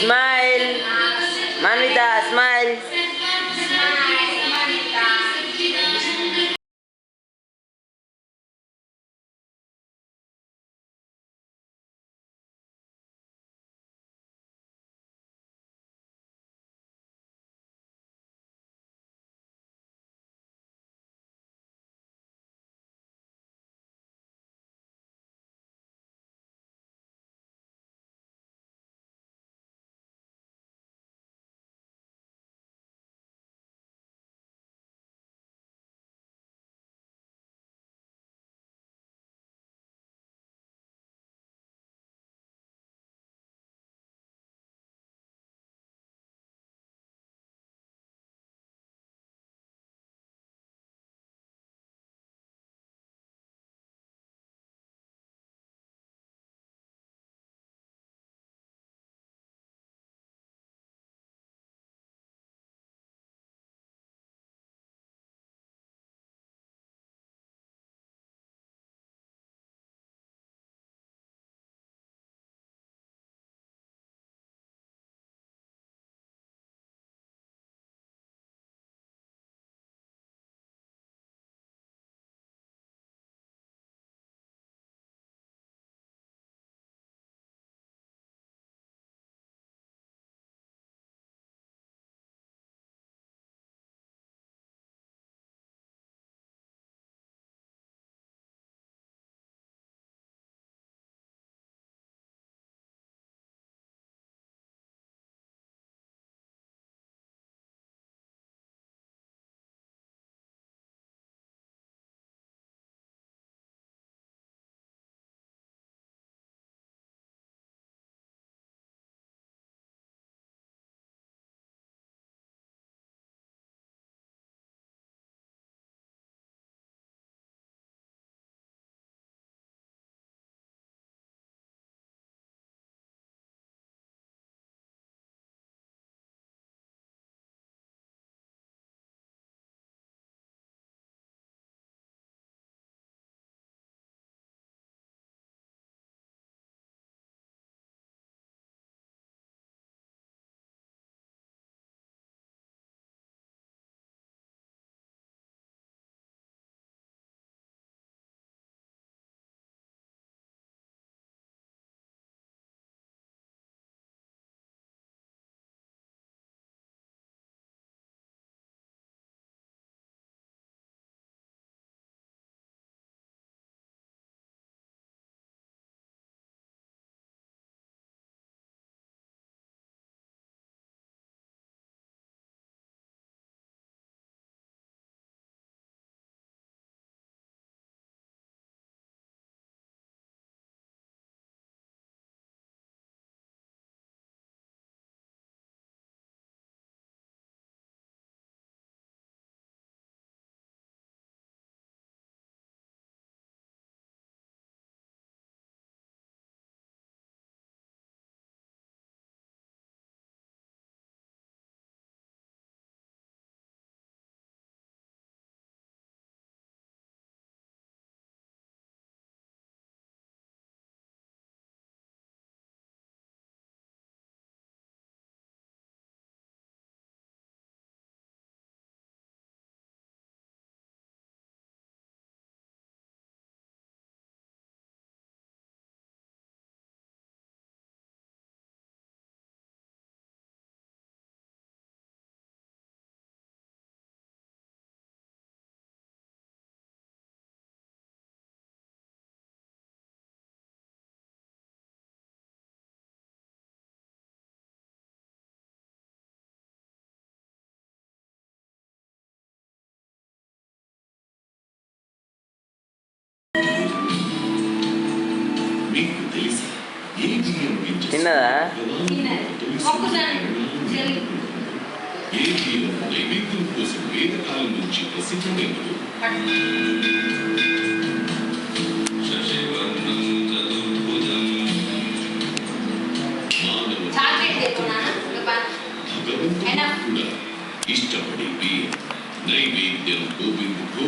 Smile. Man with a smile. మీకు తెలిసి ఏ బియ్యం తిన్నదా? ఏ బియ్యం నైవేద్యం కోసం వేదకాలం నుంచి ప్రసిద్ధమైనది ఇష్టపడే నైవేద్యం గోవిందుకు.